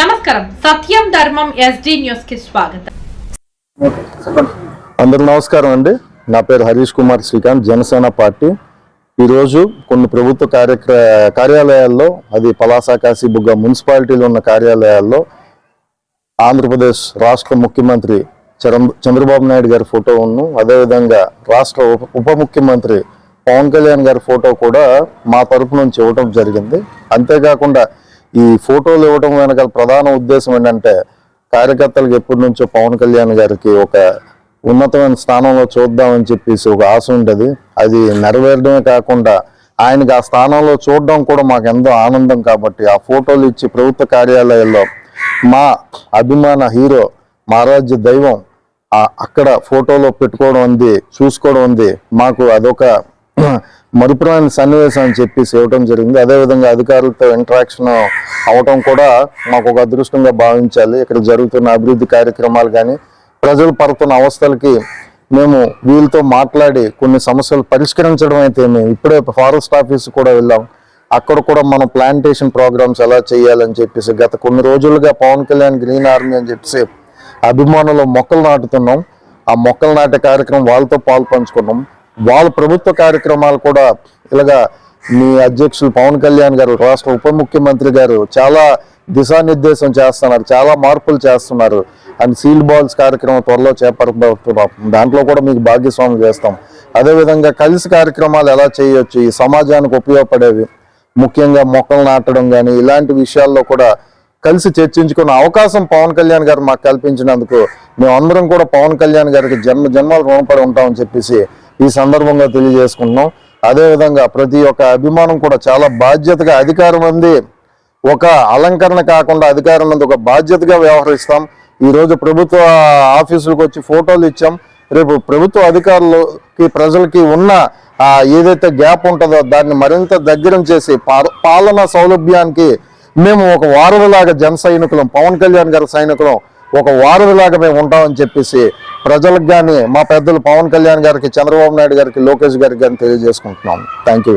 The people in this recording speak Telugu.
నమస్కారం. సత్యం ధర్మం ఎస్డి న్యూస్కి స్వాగతం అందరూ నమస్కారం అండి. నా పేరు హరీష్ కుమార్ శ్రీకాంత్ జనసేన పార్టీ. ఈరోజు కొన్ని ప్రభుత్వ కార్యక్ర కార్యాలయాల్లో అది పలాస కాశీబుగ్గ మున్సిపాలిటీలో ఉన్న కార్యాలయాల్లో ఆంధ్రప్రదేశ్ రాష్ట్ర ముఖ్యమంత్రి చంద్రబాబు నాయుడు గారి ఫోటో ఉన్ను అదేవిధంగా రాష్ట్ర ఉప ఉప ముఖ్యమంత్రి పవన్ కళ్యాణ్ గారి ఫోటో కూడా మా తరపు నుంచి ఇవ్వటం జరిగింది. అంతేకాకుండా ఈ ఫోటోలు ఇవ్వడం వెనకాల ప్రధాన ఉద్దేశం ఏంటంటే కార్యకర్తలకు ఎప్పటి నుంచో పవన్ కళ్యాణ్ గారికి ఒక ఉన్నతమైన స్థానంలో చూద్దామని చెప్పేసి ఒక ఆశ ఉంటుంది అది నెరవేరడమే కాకుండా ఆయనకి ఆ స్థానంలో చూడడం కూడా మాకు ఎంతో ఆనందం కాబట్టి ఆ ఫోటోలు ఇచ్చి ప్రభుత్వ కార్యాలయాల్లో మా అభిమాన హీరో మహారాజ్య దైవం అక్కడ ఫోటోలో పెట్టుకోవడం ఉంది చూసుకోవడం ఉంది మాకు అదొక మరుపురాని సన్నివేశం అని చెప్పేసి ఇవ్వటం జరిగింది. అదేవిధంగా అధికారులతో ఇంటరాక్షన్ అవటం కూడా మాకు ఒక అదృష్టంగా భావించాలి. ఇక్కడ జరుగుతున్న అభివృద్ధి కార్యక్రమాలు కానీ ప్రజలు పడుతున్న అవస్థలకి మేము వీళ్ళతో మాట్లాడి కొన్ని సమస్యలు పరిష్కరించడం అయితే మేము ఇప్పుడే ఫారెస్ట్ ఆఫీస్ కూడా వెళ్ళాం. అక్కడ కూడా మనం ప్లాంటేషన్ ప్రోగ్రామ్స్ ఎలా చేయాలని చెప్పేసి గత కొన్ని రోజులుగా పవన్ కళ్యాణ్ గ్రీన్ ఆర్మీ అని చెప్పేసి అభిమానులు మొక్కలు నాటుతున్నాం. ఆ మొక్కలు నాటే కార్యక్రమం వాళ్ళతో పాలు పంచుకున్నాం. వాళ్ళ ప్రభుత్వ కార్యక్రమాలు కూడా ఇలాగా మీ అధ్యక్షులు పవన్ కళ్యాణ్ గారు రాష్ట్ర ఉప ముఖ్యమంత్రి గారు చాలా దిశానిర్దేశం చేస్తున్నారు చాలా మార్పులు చేస్తున్నారు. అండ్ సీల్ బాల్స్ కార్యక్రమం త్వరలో చేపడుతున్నాం దాంట్లో కూడా మీకు భాగ్యస్వామి చేస్తాం. అదేవిధంగా కలిసి కార్యక్రమాలు ఎలా చేయొచ్చు? ఈ సమాజానికి ఉపయోగపడేవి ముఖ్యంగా మొక్కలు నాటడం కానీ ఇలాంటి విషయాల్లో కూడా కలిసి చర్చించుకున్న అవకాశం పవన్ కళ్యాణ్ గారు మాకు కల్పించినందుకు మేమందరం కూడా పవన్ కళ్యాణ్ గారికి జన్మ జన్మలు రుణపడి ఉంటామని చెప్పేసి ఈ సందర్భంగా తెలియజేసుకుంటున్నాం. అదేవిధంగా ప్రతి ఒక్క అభిమానం కూడా చాలా బాధ్యతగా అధికారం అంది. ఒక అలంకరణ కాకుండా అధికారం అంది ఒక బాధ్యతగా వ్యవహరిస్తాం. ఈరోజు ప్రభుత్వ ఆఫీసులకు వచ్చి ఫోటోలు ఇచ్చాం. రేపు ప్రభుత్వ అధికారులకి ప్రజలకి ఉన్న ఏదైతే గ్యాప్ ఉంటుందో దాన్ని మరింత దగ్గరం చేసి పాలనా సౌలభ్యానికి మేము ఒక వారధిలాగా జన సైనికులం పవన్ కళ్యాణ్ గారి సైనికులం ఒక వారధిలాగా మేము ఉంటామని చెప్పేసి ప్రజలకు కానీ మా పెద్దలు పవన్ కళ్యాణ్ గారికి చంద్రబాబు నాయుడు గారికి లోకేష్ గారికి కానీ తెలియజేసుకుంటున్నాం. Thank you